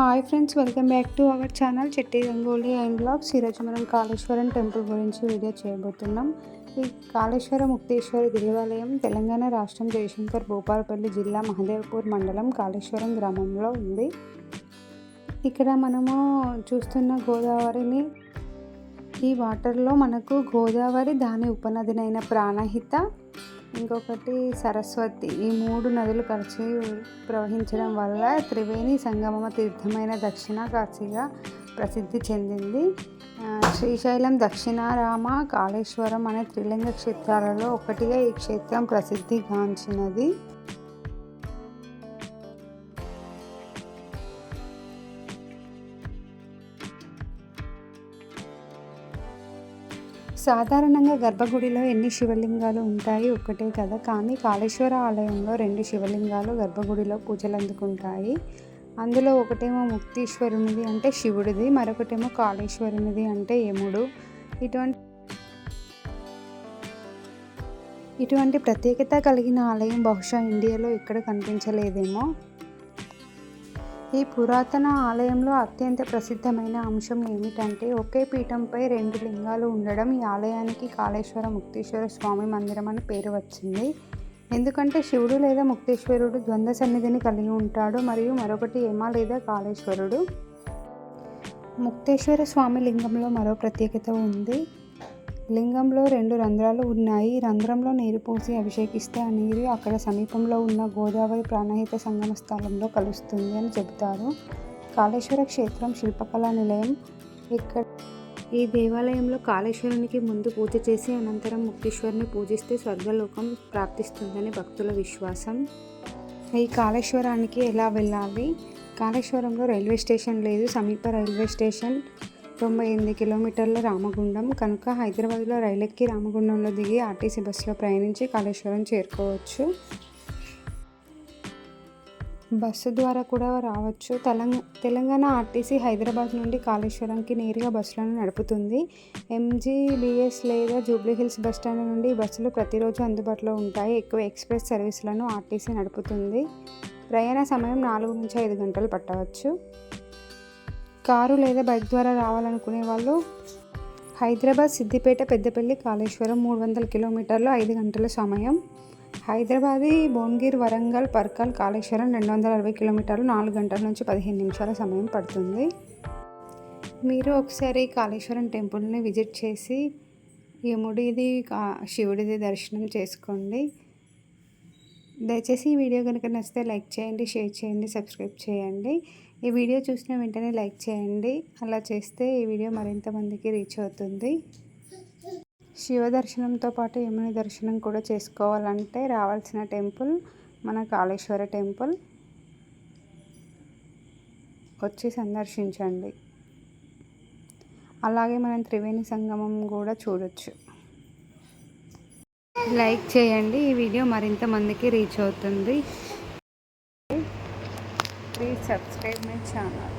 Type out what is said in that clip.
Hi friends welcome back to our channel Chetti rangoli and blogs ఈరోజు మనం Kaleshwaram temple గురించి video చేయబోతున్నాం. ఈ కాళేశ్వర ముక్తేశ్వర దేవాలయం తెలంగాణ రాష్ట్రం జయశంకర్ భూపాలపల్లి జిల్లా మహదేవ్పూర్ మండలం కాళేశ్వరం గ్రామంలో ఉంది. ఇక్కడ మనము చూస్తున్న గోదావరిని ఈ వాటర్లో మనకు గోదావరి దాని ఉపనదినైన ప్రాణహిత ఇంకొకటి సరస్వతి. ఈ మూడు నదులు కలిసి ప్రవహించడం వల్ల త్రివేణి సంగమమ తీర్థమైన దక్షిణ కాశీగా ప్రసిద్ధి చెందింది. శ్రీశైలం దక్షిణారామ కాళేశ్వరం అనే త్రిలింగ క్షేత్రాలలో ఒకటిగా ఈ క్షేత్రం ప్రసిద్ధిగాంచినది సాధారణంగా గర్భగుడిలో ఎన్ని శివలింగాలు ఉంటాయి? ఒక్కటే కదా. కానీ కాళేశ్వర ఆలయంలో రెండు శివలింగాలు గర్భగుడిలో పూజలు అందుకుంటాయి అందులో ఒకటేమో ముక్తీశ్వరునిది అంటే శివుడిది మరొకటేమో కాళేశ్వరునిది అంటే యముడు. ఇటువంటి ఇటువంటి ప్రత్యేకత కలిగిన ఆలయం బహుశా ఇండియాలో ఎక్కడ కనిపించలేదేమో. ఈ పురాతన ఆలయంలో అత్యంత ప్రసిద్ధమైన అంశం ఏమిటంటే ఒకే పీఠంపై రెండు లింగాలు ఉండడం. ఈ ఆలయానికి కాళేశ్వర ముక్తేశ్వర స్వామి మందిరం అని పేరు వచ్చింది. ఎందుకంటే శివుడు లేదా ముక్తేశ్వరుడు ద్వంద్వ సన్నిధిని కలిగి ఉంటాడు. మరియు మరొకటి యమ లేదా కాళేశ్వరుడు. ముక్తేశ్వర స్వామి లింగంలో మరో ప్రత్యేకత ఉంది. లింగంలో రెండు రంధ్రాలు ఉన్నాయి. రంధ్రంలో నీరు పోసి అభిషేకిస్తే ఆ నీరు అక్కడ సమీపంలో ఉన్న గోదావరి ప్రాణహిత సంగమ స్థలంలో కలుస్తుంది అని చెబుతారు. కాళేశ్వర క్షేత్రం శిల్పకళా నిలయం. ఇక్కడ ఈ దేవాలయంలో కాళేశ్వరునికి ముందు పూజ చేసి అనంతరం ముక్తేశ్వరుని పూజిస్తే స్వర్గలోకం ప్రాప్తిస్తుందని భక్తుల విశ్వాసం. ఈ కాళేశ్వరానికి ఎలా వెళ్ళాలి? కాళేశ్వరంలో రైల్వే స్టేషన్ లేదు. సమీప రైల్వే స్టేషన్. తొంభై ఎనిమిది కిలోమీటర్ల రామగుండం కనుక హైదరాబాద్లో రైలు ఎక్కి రామగుండంలో దిగి ఆర్టీసీ బస్సులో ప్రయాణించి కాళేశ్వరం చేరుకోవచ్చు. బస్సు ద్వారా కూడా రావచ్చు. తెలంగాణ తెలంగాణ ఆర్టీసీ హైదరాబాద్ నుండి కాళేశ్వరంకి నేరుగా బస్సులను నడుపుతుంది. ఎంజీబీఎస్ లేదా జూబ్లీహిల్స్ బస్టాండ్ బస్ స్టాండ్ నుండి బస్సులు ప్రతిరోజు అందుబాటులో ఉంటాయి. ఎక్కువ ఎక్స్ప్రెస్ సర్వీసులను ఆర్టీసీ నడుపుతుంది. ప్రయాణ సమయం నాలుగు నుంచి ఐదు గంటలు పట్టవచ్చు. కారు లేదా బైక్ ద్వారా రావాలనుకునే వాళ్ళు హైదరాబాద్ సిద్దిపేట పెద్దపల్లి కాళేశ్వరం మూడు వందల కిలోమీటర్లు ఐదు గంటల సమయం. హైదరాబాదీ భువనగిర్ వరంగల్ పర్కల్ కాళేశ్వరం రెండు వందల అరవై కిలోమీటర్లు నాలుగు గంటల నుంచి పదిహేను నిమిషాల సమయం పడుతుంది. మీరు ఒకసారి కాళేశ్వరం టెంపుల్ని విజిట్ చేసి యముడిది శివుడిది దర్శనం చేసుకోండి. దయచేసి ఈ వీడియో కనుక నచ్చితే లైక్ చేయండి షేర్ చేయండి సబ్స్క్రైబ్ చేయండి. ఈ వీడియో చూసిన వెంటనే లైక్ చేయండి. అలా చేస్తే ఈ వీడియో మరింత మందికి రీచ్ అవుతుంది. శివ దర్శనంతో పాటు యముని దర్శనం కూడా చేసుకోవాలంటే రావాల్సిన టెంపుల్ మన కాళేశ్వర టెంపుల్. వచ్చి సందర్శించండి. అలాగే మనం త్రివేణి సంగమం కూడా చూడొచ్చు. లైక్ చేయండి. ఈ వీడియో మరింత మందికి రీచ్ అవుతుంది. Please subscribe my channel